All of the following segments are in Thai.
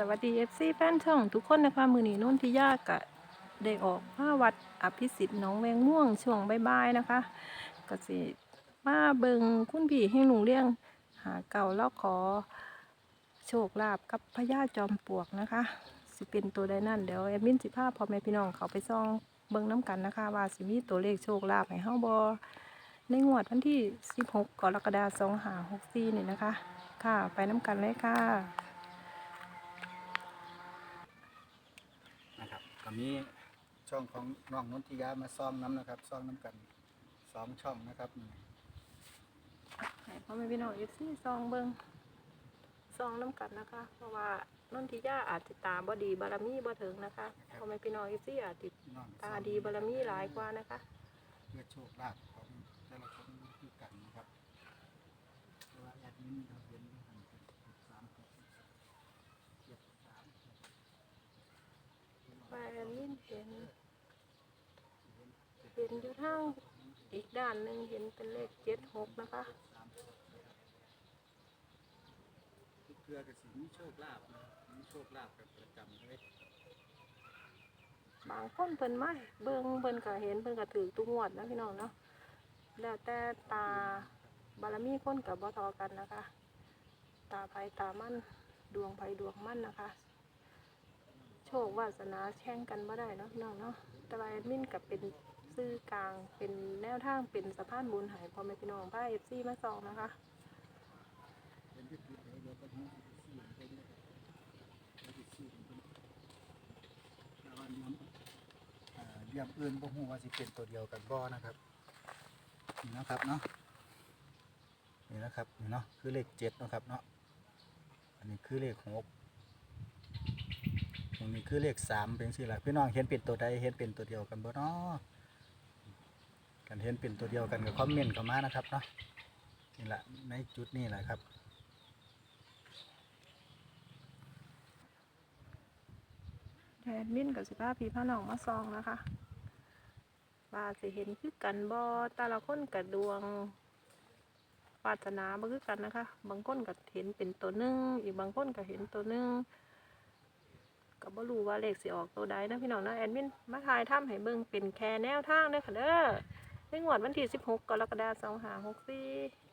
สวัสดี FC แฟนช่องทุกคนนะคะมือนีนุ่นที่ยากกะได้ออกมาวัดอภิสิทธิ์น้องแวงม่วงช่วงบ่ายๆนะคะ ก็สิมาเบิงคุณพี่ให้หนูเลี้ยงหาเก่าแล้วขอ โชคลาภกับพญาจอมปลวกนะคะ สิเป็นตัวใดนั่นเดี๋ยวแอดมินสิพาพ่อแม่พี่น้องเขาไปซ่องเบิงน้ำกันนะคะ ว่าสิมีตัวเลขโชคลาภให้เฮาบอในงวดวันที่ 16 กรกฎาคม2564นี่นะคะ ค่ะไปน้ำกันเลยค่ะ นะครับ ก็มีช่องของน้องนนทิยามาซ้อมน้ำนะครับซ้อมน้ำกันสองช่องนะครับนี่ให้พ่อแม่พี่น้องเอฟซีซองเบิงซองน้ำกันนะคะ เพราะว่านนทิยาอาจจะตาบ่ดีบารมีบ่ถึงนะคะพ่อแม่พี่น้องเอฟซีอาจจะน้องตาดีบารมีหลายกว่านะคะ เพื่อโชคลาภของแต่ละคนที่กันนะครับเพราะว่าแอดมินเราเห็นอยู่หั่นเป็นสามหกเจ็ดสาม ไปลิ้นเห็น เห็นอยู่ทางอีกด้านหนึ่งเห็นเป็นเลขเจ็ดหกนะคะเพื่อกับสิ่งมีโชคลาภนะมีโชคลาภกับประจำเลยบางคนเพิ่นไม่เบิ่งเพิ่นก็เห็นเพิ่นก็ถือตุ้งวดนะพี่น้องเนาะแล้วแต่ตาบารมีคนกับบ่ทอกันนะคะ ตาไผตามั่นดวงไผดวงมั่นนะคะ โชควาสนาแช่งกันบ่ได้เนาะพี่น้องเนาะแต่ว่าแอดมินกับเป็น ซื่อกลางเป็นแนวทางเป็นสะพานบุญหายพอแม่พี่น้องพาเอฟซีมาสองนะคะเป็นที่ติดเลยเดี๋ยวก็มีสี่เป็นเลยครับเป็นสี่เป็นแล้ววันนี้อ่าเรียมอื่นบ่ฮู้ว่าสิเป็นตัวเดียวกันบ่นะครับนี่นะครับเนาะนี่นะครับนี่เนาะคือเลขเจ็ดนะครับเนาะอันนี้คือเลขหกตรงนี้คือเลขสามเป็นสี่หละพี่น้องเห็นเป็นตัวใดเห็นเป็นตัวเดียวกันบ่เนาะ นเห็นเป็นตัวเดียวกันกับคอมเมนต์เข้ามานะครับเนาะนี่แหละในจุดนี้แหละครับแอดมินกับสิพาพี่พาน้องมาส่องนะคะว่าสิเห็นคือกันบ่แต่ละคนกับดวงปารถนาบ่คือกันนะคะ บางคนก็เห็นเป็นตัวหนึ่งอีกบางคนก็เห็นตัวหนึ่งก็บ่รู้ว่าเลขสิออกตัวใดนะพี่น้องนะแอดมินมาถ่ายทำให้เบิ่งเป็นแค่แนวทางเด้อค่ะเด้อ งวดวันที่16กรกฎาคม2564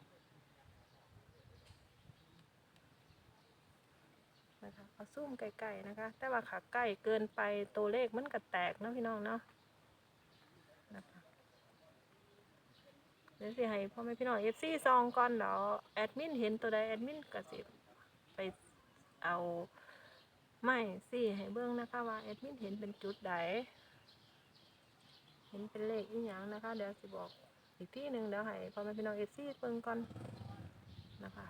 นะคะเอาซูมใกล้ๆนะคะ แต่ว่าขาใกล้เกินไปตัวเลขมันก็แตกนะพี่น้องเนาะนะคะเดี๋ยวสิให้พ่อแม่พี่น้อง FC ซองก่อนเดี๋ยวแอดมินเห็นตัวใดแอดมินก็สิไปเอาไม้สิให้เบิ่งนะคะว่าแอดมินเห็นเป็นจุดใด ห็นเป็นเลขอีหยังนะคะ เดี๋ยวจะบอกอีกที่หนึ่งเดี๋ยวให้พ่อแม่พี่น้องเอซี่เพิ่งก่อนนะคะ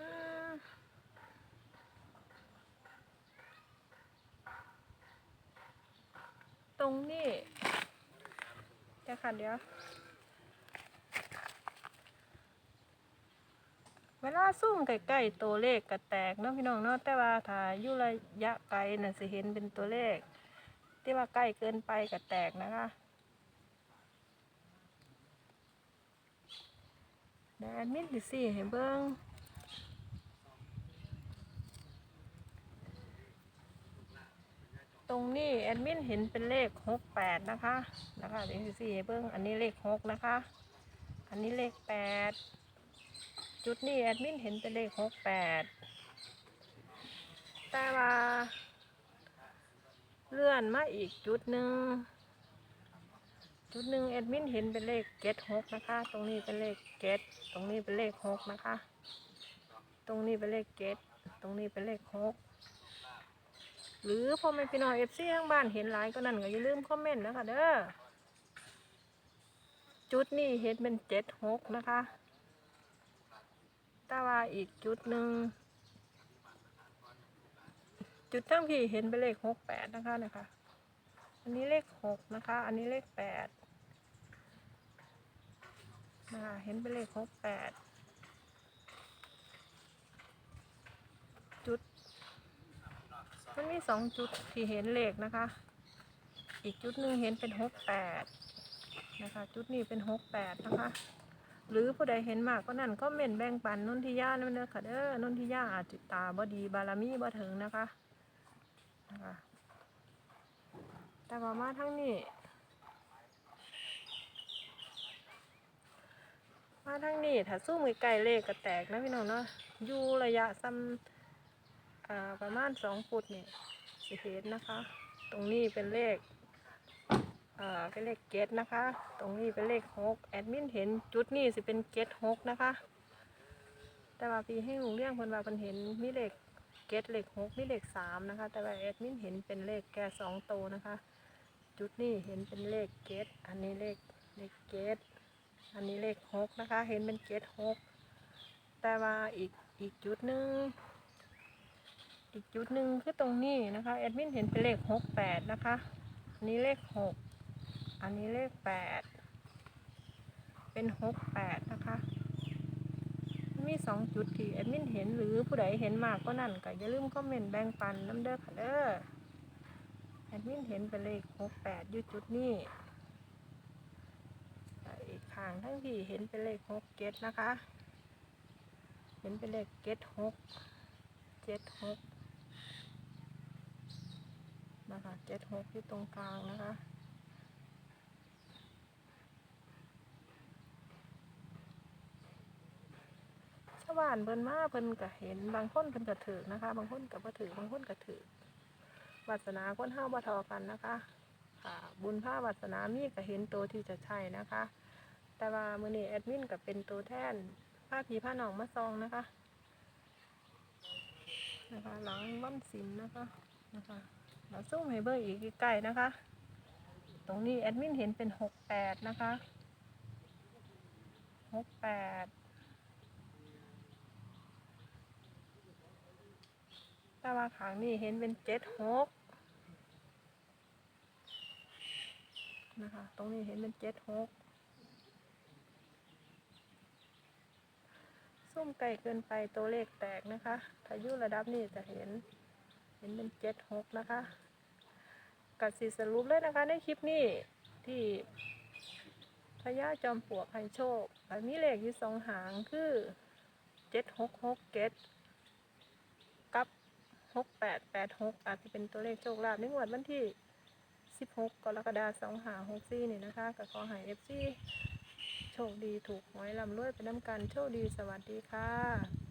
อ่าต รงนี้เดี๋ยวค่ะเดี๋ยว เวลาซุ่มใกล้ๆตัวเลขก็แตกเนาะพี่น้องเนาะแต่ว่าถ้าอยู่ระยะไกลน่ะสิเห็นเป็นตัวเลข ที่ว่าใกล้เกินไปก็แตกนะคะเดี๋ยวแอดมินดิสี่ให้เบิ้ง ตรงนี้แอดมินเห็นเป็นเลขหกแปดนะคะนะคะเดี๋ยวสี่เบิ้งอันนี้เลขหกนะคะ อันนี้เลขแปดจุดนี้แอดมินเห็นเป็นเลขหกแปดแต่ว่าเลื่อนมาอีกจุดหนึ่งจุดหนึ่งแอดมินเห็นเป็นเลขเจ็ดหกนะคะ ตรงนี้เป็นเลขเจ็ดตรงนี้เป็นเลขหกนะคะ ตรงนี้เป็นเลขเจ็ดตรงนี้เป็นเลขหก หรือพ่อแม่พี่น้องเอฟซีข้างบ้านเห็นหลายก็นั่นก็อย่าลืมคอมเมนต์นะคะเด้อจุดนี่เห็นเป็นเจ็ดหกนะคะแต่ว่าอีกจุดหนึ่งจุดทั้งพี่เห็นเป็นเลขหกแปดนะคะนะคะ อันนี้เลขหกนะคะ อันนี้เลขแปดนะคะเห็นเป็นเลขหกแปด มันมีสองจุดที่เห็นเลขนะคะ อีกจุดหนึ่งเห็นเป็นหกแปดนะคะ จุดนี้เป็นหกแปดนะคะ หรือผู้ใดเห็นมากก็นั่นก็เม่นแบ่งปันนนทิยานั่นเด้อค่ะเด้อนนทิยาอาจจิตาบ่ดีบารมีบ่ถึงนะคะนะคะแต่ว่ามาทั้งนี้มาทั้งนี้ถ้าสู้มือไก่เลขก็แตกนะพี่น้องเนาะอยู่ระยะซ้ำ ประมาณสองฟุตเนี่สิเห็นนะคะ ตรงนี้เป็นเลขอ่าเป็นเลขเกตนะคะ ตรงนี้เป็นเลขหกแอดมินเห็นจุดนี้สิเป็นเกตหกนะคะ แต่ว่าพี่ให้ลุงเรียงคนว่าเพิ่นเห็นมีเลขเกตเลขหกมีเลขสามนะคะ แต่ว่าแอดมินเห็นเป็นเลขแก่สองโตนะคะ จุดนี้เห็นเป็นเลขเกตอันนี้เลขเลขเกตอันนี้เลขหกนะคะ เห็นเป็นเกตหกแต่ว่าอีกอีกจุดหนึ่ง อีกจุดหนึ่งคือตรงนี้นะคะแอดมินเห็นเป็นเลขหกแปดนะคะอันนี้เลขหกอันนี้เลขแปดเป็นหกแปดนะคะมีสองจุดที่แอดมินเห็นหรือผู้ใดเห็นมากก็นั่นก็อย่าลืมคอมเมนต์แบ่งปันน้ำเด้อค่ะเด้อแอดมินเห็นเป็นเลขหกแปดอยู่จุดนี้แต่อีกข้างทั้งที่เห็นเป็นเลขหกเจ็ดนะคะ เห็นเป็นเลขเจ็ดหกเจ็ดหก นะคะเจ็ดหกที่ตรงกลางนะคะชาวบ้านเพิ่นมาเพิ่นก็เห็นบางคนเพิ่นก็ถือนะคะ บางคนก็บ่ถือบางคนก็ถือวาสนาคนเฮาบ่เทอกันนะคะค่ะบุญภาวาสนามีก็เห็นตัวที่จะใช่นะคะ แต่ว่ามื้อนี้แอดมินก็เป็นตัวแทนพาพี่พาหนองมาซองนะคะนะคะหลังวันศิลนะคะนะคะ เราซูมให้เบิ่งอีกใกล้ๆนะคะ ตรงนี้แอดมินเห็นเป็นหกแปดนะคะหกแปดแต่ว่าขางนี้เห็นเป็นเจ็ดหกนะคะ ตรงนี้เห็นเป็นเจ็ดหกซุ่มไกลเกินไปตัวเลขแตกนะคะ ถ้ายู่ระดับนี้จะเห็น เห็นเป็นเจ็ดหกนะคะกัดสีสรุปเลยนะคะ ในคลิปนี้ที่พญาจอมปลวกให้โชคมีเลขอยู่สองหางคือเจ็ดหกหกเจ็ดกับหกแปดแปดหกอาจจะเป็นตัวเลขโชคลาภในงวดวันที่สิบหกกรกฎาคมสองหาหกสี่นี่นะคะกับขอให้เอฟซีโชคดีถูกหวยลำรวยไปน้ำกัน โชคดีสวัสดีค่ะ